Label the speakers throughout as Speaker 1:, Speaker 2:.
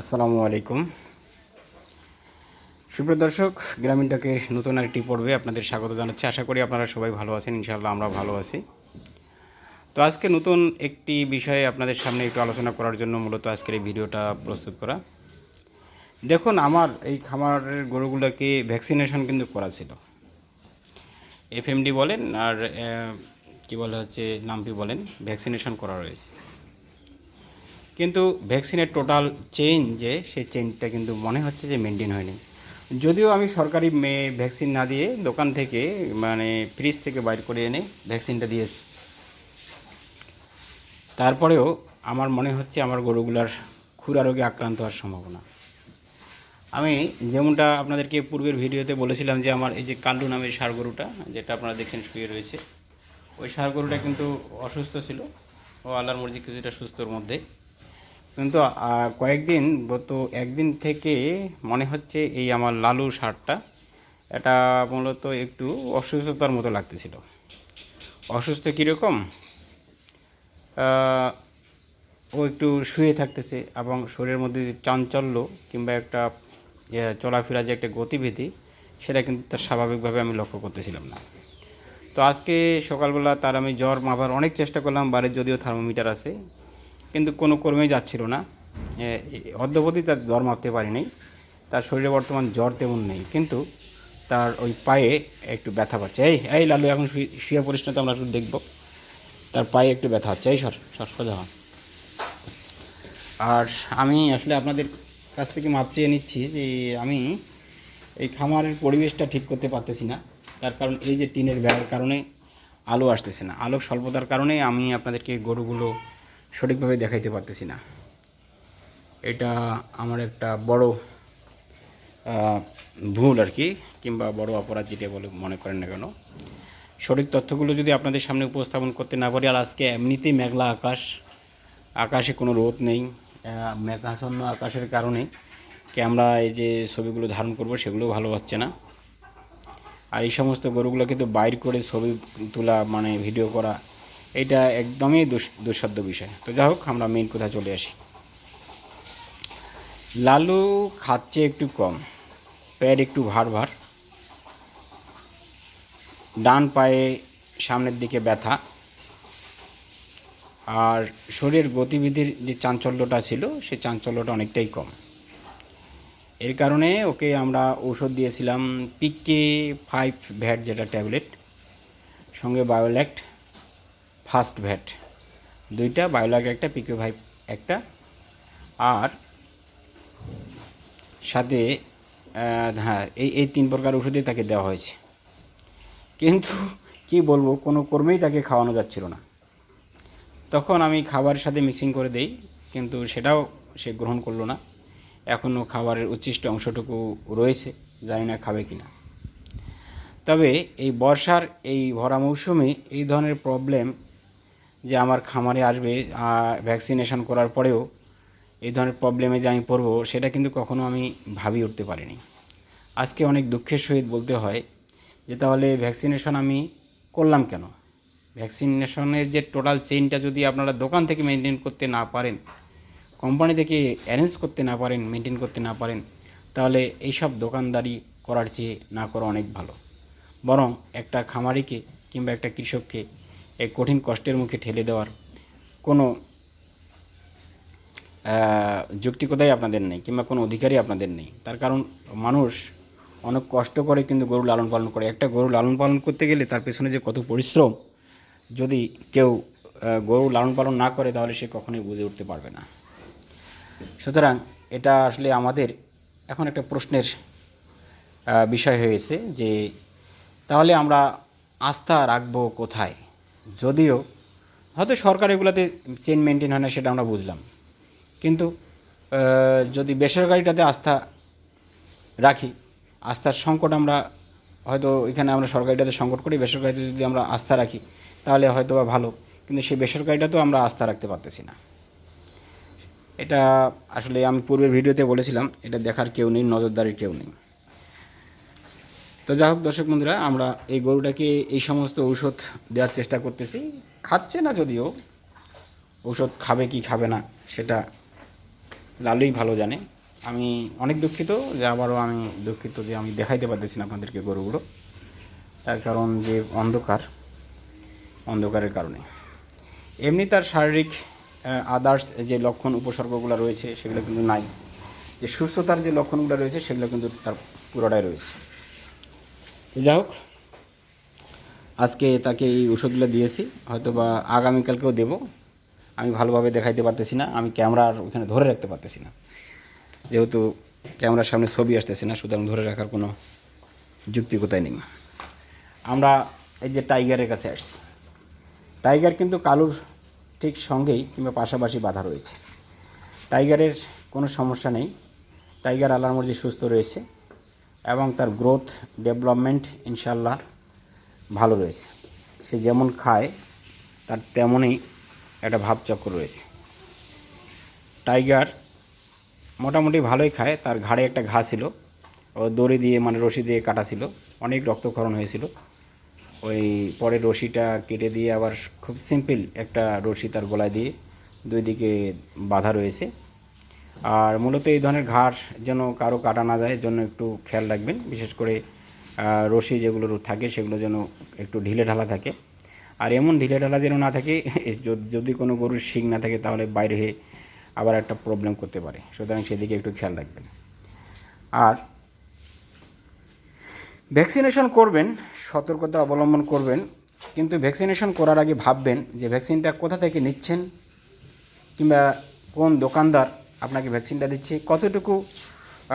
Speaker 1: আসসালামু আলাইকুম। সুপ্রিয় দর্শক, গ্রামীণ ডাকের নতুন একটি পর্বে আপনাদের স্বাগত জানাচ্ছি। আশা করি আপনারা সবাই ভালো আছেন, ইনশাআল্লাহ আমরা ভালো আছি। তো আজকে নতুন একটি বিষয়ে আপনাদের সামনে একটু আলোচনা করার জন্য মূলত আজকের এই ভিডিওটা প্রস্তুত করা। দেখুন, আমার এই খামারের গরুগুলোকে ভ্যাকসিনেশন কিন্তু করা ছিল। এফএমডি বলেন আর কি বলে হচ্ছে নামপি বলেন ভ্যাকসিনেশন করা রয়েছে। কিন্তু ভ্যাকসিনের টোটাল চেঞ্জ যে, সেই চেঞ্জটা কিন্তু মনে হচ্ছে যে মেনটেন হয়নি। যদিও আমি সরকারি মে ভ্যাকসিন না দিয়ে দোকান থেকে মানে ফ্রিজ থেকে বাইর করে এনে ভ্যাকসিনটা দিয়েছি তারপরেও আমার মনে হচ্ছে আমার গরুগুলার খুরা রোগে আক্রান্ত হওয়ার সম্ভাবনা। আমি যেমনটা আপনাদেরকে পূর্বের ভিডিওতে বলেছিলাম যে, আমার এই যে কাল্লু নামের ষাঁড় গরুটা, যেটা আপনারা দেখছেন শুয়ে রয়েছে, ওই সার গরুটা কিন্তু অসুস্থ ছিল। ও আল্লাহর মর্জি কিছুটা সুস্থর মধ্যে। কিন্তু কয়েকদিন গত একদিন থেকে মনে হচ্ছে এই আমার লালু শার্টটা, এটা মূলত একটু অসুস্থতার মতো লাগতেছিল। অসুস্থ কীরকম? ও একটু শুয়ে থাকতেছে এবং শরীরের মধ্যে যে চাঞ্চল্য কিংবা একটা চলাফেরা যে একটা গতিবিধি, সেটা কিন্তু তার স্বাভাবিকভাবে আমি লক্ষ্য করতেছিলাম না। তো আজকে সকালবেলা তার আমি জ্বর মাপার অনেক চেষ্টা করলাম, বাড়ির যদিও থার্মোমিটার আছে কিন্তু কোনো কর্মেই যাচ্ছিল না। অদ্যবধি তার জ্বর মাপতে পারিনি। তার শরীরে বর্তমান জ্বর তেমন নেই, কিন্তু তার ওই পায়ে একটু ব্যথা পাচ্ছে। এই এই লালু, এখন শুয়ে- না তো, আমরা একটু দেখব। তার পায়ে একটু ব্যথা হচ্ছে। এই সর সর, সোজা হ। আর আমি আসলে আপনাদের কাছ থেকে মাপ চেয়ে নিচ্ছি যে আমি এই খামারের পরিবেশটা ঠিক করতে পারতেছি না। তার কারণ এই যে টিনের বেড়ার কারণে আলো আসতেছে না। আলোক স্বল্পতার কারণে আমি আপনাদেরকে গরুগুলো সঠিকভাবে দেখাইতে পারতেছি না। এটা আমার একটা বড় ভুল আর কি কিংবা বড় অপরাধ যেটা বলে মনে করেন না কেন। সঠিক তথ্যগুলো যদি আপনাদের সামনে উপস্থাপন করতে না পারি, আর আজকে এমনিতেই মেঘলা আকাশ, আকাশে কোনো রোদ নেই মেঘাচ্ছন্ন আকাশের কারণে ক্যামেরা এই যে ছবিগুলো ধারণ করব সেগুলো ভালো হচ্ছে না। আর এই সমস্ত গরুগুলো কিন্তু বাইর করে ছবি তোলা মানে ভিডিও করা এটা একদমই দুস- দুঃসাধ্য বিষয়। তো যাই হোক, আমরা মেন কথা চলে আসি। লালু খাচ্ছে একটু কম প্যার একটু ভার ভার। ডান পায়ে সামনের দিকে ব্যথা। আর শরীরের গতিবিধির যে চাঞ্চল্যটা ছিল সেই চাঞ্চল্যটা অনেকটাই কম। এর কারণে ওকে আমরা ঔষধ দিয়েছিলাম পিকে ফাইভ ভ্যাট যেটা ট্যাবলেট, সঙ্গে বায়োল্যাক্ট। ফার্স্ট ভ্যাট দুইটা বায়োল্যাক্ট একটা পিকে ফাইভ একটা আর সাথে হ্যাঁ এই এই তিন প্রকার ওষুধই তাকে দেওয়া হয়েছে। কিন্তু কি বলব, কোনো কর্মেই তাকে খাওয়ানো যাচ্ছিল না। তখন আমি খাবারের সাথে মিক্সিং করে দেই, কিন্তু সেটাও সে গ্রহণ করল না। এখনও খাবারের উচ্ছিষ্ট অংশটুকু রয়েছে, জানি না খাবে কি না তবে এই বর্ষার এই ভরা মৌসুমে এই ধরনের প্রবলেম যে আমার খামারে আসবে ভ্যাকসিনেশন করার পরেও এই ধরনের প্রবলেমে যে আমি পড়ব, সেটা কিন্তু কখনো আমি ভাবি উঠতে পারিনি। আজকে অনেক দুঃখের সহিত বলতে হয় যে, তাহলে ভ্যাকসিনেশন আমি করলাম কেন? ভ্যাকসিনেশনের যে টোটাল চেইনটা যদি আপনারা দোকান থেকে মেনটেন করতে না পারেন কোম্পানি থেকে অ্যারেঞ্জ করতে না পারেন মেনটেন করতে না পারেন, তাহলে এইসব দোকানদারি করার চেয়ে না করা অনেক ভালো। বরং একটা খামারিকে কিংবা একটা কৃষককে এই কঠিন কষ্টের মুখে ঠেলে দেওয়ার কোনো যৌক্তিকতাই আপনাদের নেই কিংবা কোনো অধিকারই আপনাদের নেই। তার কারণ মানুষ অনেক কষ্ট করে কিন্তু গরু লালন পালন করে। একটা গরু লালন পালন করতে গেলে তার পেছনে যে কত পরিশ্রম, যদি কেউ গরু লালন পালন না করে তাহলে সে কখনোই বুঝে উঠতে পারবে না। সুতরাং এটা আসলে আমাদের এখন একটা প্রশ্নের বিষয় হয়েছে যে তাহলে আমরা আস্থা রাখব কোথায়? যদিও হয়তো সরকার এগুলোতে চেন মেনটেন হয় না, সেটা আমরা বুঝলাম। কিন্তু যদি বেসরকারিটাতে আস্থা রাখি, আস্থার সংকট আমরা হয়তো এখানে আমরা সরকারিটাতে সংকট করি, বেসরকারিতে যদি আমরা আস্থা রাখি, তাহলে হয়তো বা ভালো। কিন্তু সেই বেসরকারিটাতেও আমরা আস্থা রাখতে পারতেছি না। এটা আসলে আমি পূর্বের ভিডিওতে বলেছিলাম, এটা দেখার কেউ নেই, নজরদারির কেউ নেই। তো যাই হোক, দর্শক বন্ধুরা, আমরা এই গরুটাকে এই সমস্ত ঔষধ দেওয়ার চেষ্টা করতেছি। খাচ্ছে না যদিও, ঔষধ খাবে কি খাবে না, সেটা লালুই ভালো জানে। আমি অনেক দুঃখিত যে আবারও আমি দুঃখিত যে আমি দেখাইতে পারতেছি না আপনাদেরকে গরুগুলো। তার কারণ যে অন্ধকার, অন্ধকারের কারণে। এমনি তার শারীরিক আদার্স যে লক্ষণ উপসর্গগুলো রয়েছে, সেগুলো কিন্তু নাই। যে সুস্থতার যে লক্ষণগুলো রয়েছে, সেগুলো কিন্তু তার পুরোটাই রয়েছে। যাই হোক, আজকে তাকে এই ওষুধগুলো দিয়েছি হয়তো বা আগামীকালকেও দেবো। আমি ভালোভাবে দেখাইতে পারতেছি না, আমি ক্যামেরার ওখানে ধরে রাখতে পারতেছি না। যেহেতু ক্যামেরার সামনে ছবি আসতেছে না, সুতরাং ধরে রাখার কোনো যুক্তিকতাই নেই। আমরা এই যে টাইগারের কাছে আসছি। টাইগার কিন্তু কালুর ঠিক সঙ্গেই কিংবা পাশাপাশি বাধা রয়েছে। টাইগারের কোনো সমস্যা নেই। টাইগার আলার মর্জি সুস্থ রয়েছে। এবং তার গ্রোথ ডেভেলপমেন্ট ইনশাল্লাহ ভালো রয়েছে। সে যেমন খায়, তার তেমনই একটা ভাবচক্র রয়েছে। টাইগার মোটামুটি ভালোই খায়, তার ঘাড়ে একটা ঘা ছিল। ও দড়ি দিয়ে মানে রশি দিয়ে কাটা ছিল। অনেক রক্তক্ষরণ হয়েছিল। ওই পরে রশিটা কেটে দিয়ে আবার খুব সিম্পল একটা রশি তার গলায় দিয়ে দুই দিকে বাধা রয়েছে। আর মূলত এই ধরনের ঘাস যেন কারও কাটা না যায় জন্য একটু খেয়াল রাখবেন। বিশেষ করে রশি যেগুলো থাকে, সেগুলো যেন একটু ঢিলে ঢালা থাকে। আর এমন ঢিলে ঢালা যেন না থাকে যদি- কোনো গরুর শিং না থাকে, তাহলে বাইরে হয়ে আবার একটা প্রবলেম করতে পারে। সুতরাং সেদিকে একটু খেয়াল রাখবেন। আর ভ্যাকসিনেশন করবেন, সতর্কতা অবলম্বন করবেন, কিন্তু ভ্যাকসিনেশন করার আগে ভাববেন যে ভ্যাকসিনটা কোথা থেকে নিচ্ছেন? কিংবা কোন দোকানদার আপনাকে ভ্যাকসিনটা দিচ্ছে। কতটুকু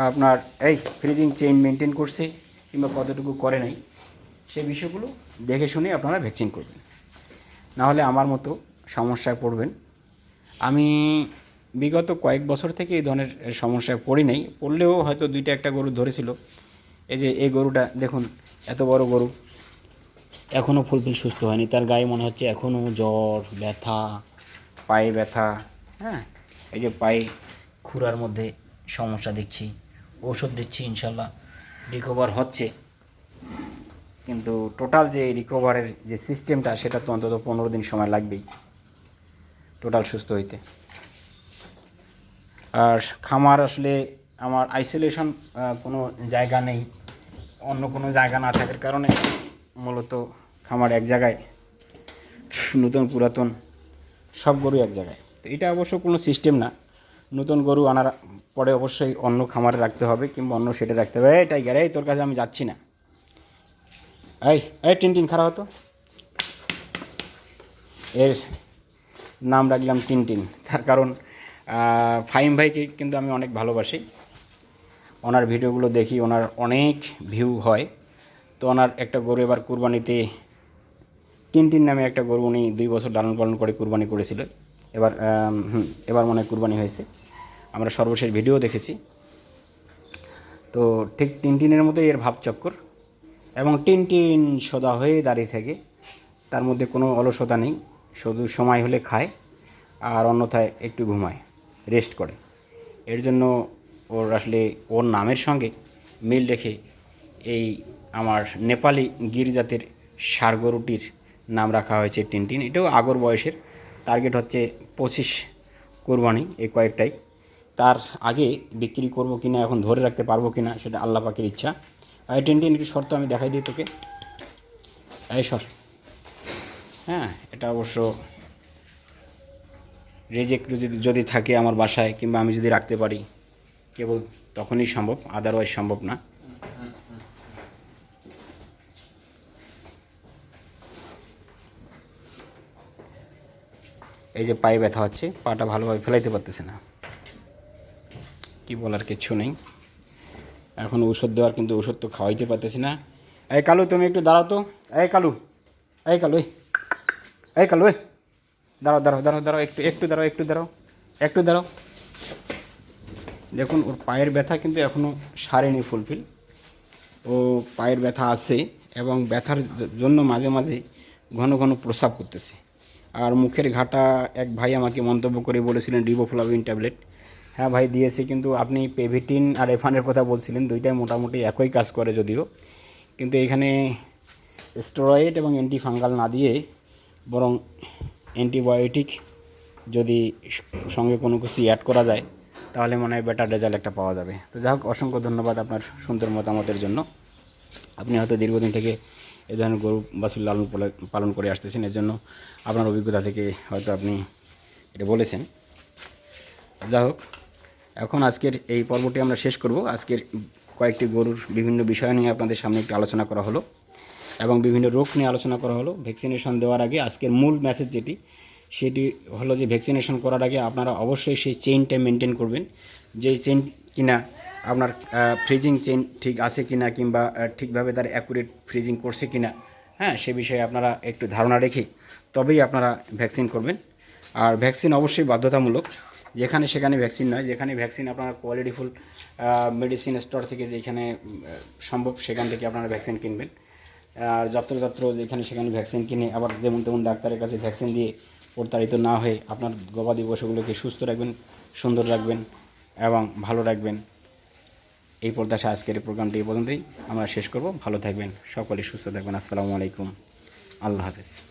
Speaker 1: আপনার, এই ফ্রিজিং চেইন মেনটেন করছে কিংবা কতটুকু করে নাই সেই বিষয়গুলো দেখে শুনে আপনারা ভ্যাকসিন করবেন। নাহলে আমার মতো সমস্যায় পড়বেন। আমি বিগত কয়েক বছর থেকে এই ধরনের সমস্যায় পড়ি নাই। পড়লেও হয়তো দুইটা একটা গরু ধরেছিল। এই যে এই গরুটা, দেখুন, এত বড় গরু। এখনও ফুলফিল সুস্থ হয়নি। তার গায়ে মনে হচ্ছে এখনও জ্বর, ব্যথা, পায়ে ব্যথা হ্যাঁ? এই যে পায়ে খুরার মধ্যে সমস্যা দেখছি, ওষুধ দিচ্ছি ইনশাল্লাহ রিকভার হচ্ছে। কিন্তু টোটাল যে রিকভারের যে সিস্টেমটা সেটা তো অন্তত পনেরো দিন সময় লাগবেই টোটাল সুস্থ হইতে। আর খামার আসলে আমার আইসোলেশন কোনো জায়গা নেই, অন্য কোনো জায়গা না থাকার কারণে মূলত খামার এক জায়গায়, নতুন পুরাতন, সব গরু এক জায়গায়। তো এটা অবশ্য কোনো সিস্টেম না। নতুন গরু আনার পরে অবশ্যই অন্য খামারে রাখতে হবে কিংবা অন্য সেটে রাখতে হবে। এই টাইগার এই তোর কাছে আমি যাচ্ছি না। এই এই টিন টিন খারাপ হতো। এর নাম রাখলাম টিন টিন তার কারণ ফাইম ভাইকে কিন্তু আমি অনেক ভালোবাসি। ওনার ভিডিওগুলো দেখি, ওনার অনেক ভিউ হয়। তো ওনার একটা গরু এবার কুরবানিতে টিন টিন নামে একটা গরু উনি দুই বছর লালন পালন করে কুরবানি করেছিল এবার এবার মনে কুরবানি হয়েছে। আমরা সর্বশেষ ভিডিও দেখেছি। তো ঠিক টিনটিনের মতোই এর ভাবচক্কর এবং টিন টিন সদা হয়ে দাঁড়িয়ে থাকে। তার মধ্যে কোনো অলসতা নেই। শুধু সময় হলে খায় আর অন্যথায় একটু ঘুমায় রেস্ট করে। এর জন্য ওর আসলে ওর নামের সঙ্গে মিল রেখে এই আমার নেপালি গির জাতের ষাড় গরুটির নাম রাখা হয়েছে টিনটিন এটাও আগর বয়সের টার্গেট হচ্ছে পঁচিশ কোরবানি এই কয়েকটাই। তার আগে বিক্রি করব কিনা, এখন ধরে রাখতে পারব কিনা, সেটা আল্লাহ পাকের ইচ্ছা। এই টিনটিন শর্ত আমি দেখাই দিই তোকে। এই সর। হ্যাঁ এটা অবশ্য রেজেক্ট যদি যদি থাকে আমার বাসায় কিংবা আমি যদি রাখতে পারি, কেবল তখনই সম্ভব আদারওয়াইজ সম্ভব না। এই যে পায়ে ব্যথা হচ্ছে, পাটা ভালোভাবে ফেলাইতে পারতেছে না। কি বলার কিচ্ছু নেই। এখন ওষুধ দেওয়ার কিন্তু ওষুধ তো খাওয়াইতে পারতেছি না। এই কালু, তুমি একটু দাঁড়াও তো। এই কালু এই কালু, এই। এই কালু, এই। দাঁড়াও দাঁড়াও দাঁড়াও দাঁড়াও, একটু একটু দাঁড়াও একটু দাঁড়াও একটু দাঁড়াও। দেখুন, ওর পায়ের ব্যথা কিন্তু এখনও সারেনি ফুলফিল ও পায়ের ব্যথা আছে এবং ব্যথার জন্য মাঝে মাঝে ঘন ঘন প্রস্রাব করতেছে। আর মুখের ঘাটা এক ভাই আমাকে মন্তব্য করে বলেছিলেন রিবোফ্লাভিন ট্যাবলেট হ্যাঁ ভাই, দিয়েছি, কিন্তু আপনি পেভিটিন আর এফানের কথা বলছিলেন, দুইটাই মোটামুটি একই কাজ করে যদিও। কিন্তু এখানে স্টেরয়েড এবং অ্যান্টিফাঙ্গাল না দিয়ে বরং অ্যান্টিবায়োটিক যদি সঙ্গে কোনো কিছু অ্যাড করা যায়, তাহলে মনে হয় বেটার রেজাল্ট একটা পাওয়া যাবে। তো যাই হোক, অসংখ্য ধন্যবাদ আপনার সুন্দর মতামতের জন্য। আপনি হয়তো দীর্ঘদিন থেকে এ ধরনের গরু বাছুর লালন পালন- করে আসতেছেন। এর জন্য আপনার অভিজ্ঞতা থেকে হয়তো আপনি এটা বলেছেন। যাই হোক, এখন আজকের এই পর্বটি আমরা শেষ করব। আজকের কয়েকটি গরুর বিভিন্ন বিষয় নিয়ে আপনাদের সামনে একটু আলোচনা করা হলো এবং বিভিন্ন রোগ নিয়ে আলোচনা করা হলো। ভ্যাকসিনেশন দেওয়ার আগে আজকের মূল মেসেজ যেটি, সেটি হলো যে ভ্যাকসিনেশন করার আগে আপনারা অবশ্যই সেই চেইনটা মেনটেন করবেন। যেই চেইন কিনা আপনার ফ্রিজিং চেইন ঠিক আছে কি না কিংবা ঠিকভাবে তার অ্যাকুরেট ফ্রিজিং করছে কি না হ্যাঁ সে বিষয়ে আপনারা একটু ধারণা রেখে তবেই আপনারা ভ্যাকসিন করবেন। আর ভ্যাকসিন অবশ্যই বাধ্যতামূলক, যেখানে সেখানে ভ্যাকসিন নয়, যেখানে ভ্যাকসিন আপনারা কোয়ালিটিফুল মেডিসিন স্টোর থেকে যেখানে সম্ভব সেখান থেকে আপনারা ভ্যাকসিন কিনবেন। আর যত্রযত্র যেখানে সেখানে ভ্যাকসিন কিনে, আবার যেমন তেমন ডাক্তারের কাছে ভ্যাকসিন দিয়ে প্রতারিত না হয়ে আপনার গবাদি পশুগুলোকে সুস্থ রাখবেন, সুন্দর রাখবেন এবং ভালো রাখবেন। এই প্রত্যাশা আজকের এই প্রোগ্রামটি এই পর্যন্তই। আমরা শেষ করব। ভালো থাকবেন। সকলে সুস্থ থাকবেন। আসসালামু আলাইকুম। আল্লাহ হাফেজ।